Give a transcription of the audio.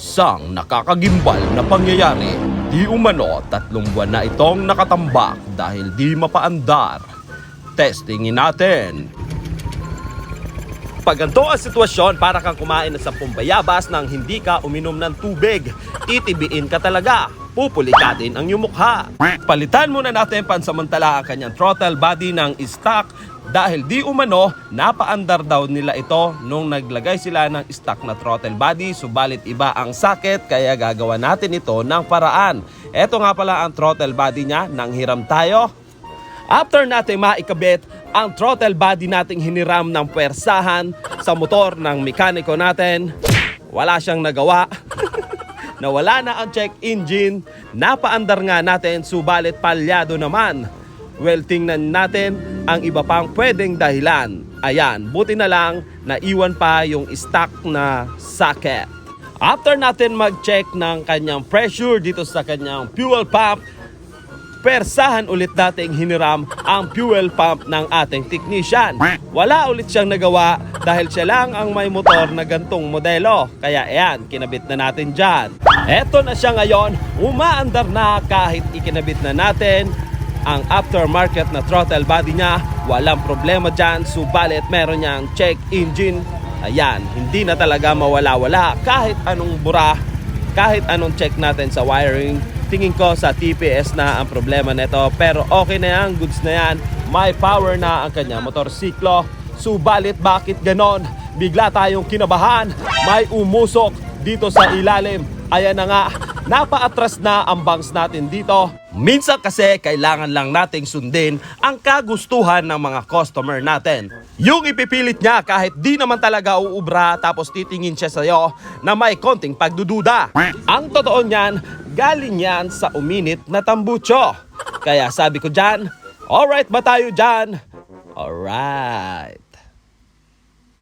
Isang nakakagimbal na pangyayari. Di umano, tatlong buwan na itong nakatambak dahil di mapaandar. Testingin natin. Pag ganito ang sitwasyon, para kang kumain ng sampung bayabas nang hindi ka uminom ng tubig. Titibiin ka talaga. Pupulikatin ang iyong mukha. Palitan muna natin pansamantala ang kanyang throttle body ng stock dahil di umano, napaandar daw nila ito nung naglagay sila ng stock na throttle body subalit iba ang sakit kaya gagawa natin ito ng paraan. Ito nga pala ang throttle body niya, nang hiram tayo, After natin maikabit ang throttle body nating hiniram ng puwersahan sa motor ng mekaniko natin, wala siyang nagawa. Nawala na ang check engine, napaandar nga natin subalit palyado naman. Well, tingnan natin ang iba pang pwedeng dahilan. Ayan, buti na lang naiwan pa yung stock na socket. After natin mag-check ng kanyang pressure dito sa kanyang fuel pump, persahan ulit dating hiniram ang fuel pump ng ating technician. Wala ulit siyang nagawa dahil siya lang ang may motor na gantong modelo. Kaya ayan, kinabit na natin dyan. Eto na siya ngayon, umaandar na kahit ikinabit na natin ang aftermarket na throttle body niya. Walang problema dyan, subalit meron niyang check engine. Ayan, hindi na talaga mawala-wala kahit anong bura kahit anong check natin sa wiring, tingin ko sa TPS na ang problema nito. Pero okay na yan, goods na yan. May power na ang kanya motorsiklo. Subalit bakit ganon? Bigla tayong kinabahan. May umusok dito sa ilalim. Ayan na nga, napaatras na ang bangs natin dito. Minsan kasi kailangan lang nating sundin ang kagustuhan ng mga customer natin. Yung ipipilit niya kahit di naman talaga uubra tapos titingin siya sa'yo na may konting pagdududa. Ang totoo niyan, galing yan sa uminit na tambucho. Kaya sabi ko dyan, alright ba tayo dyan? Alright.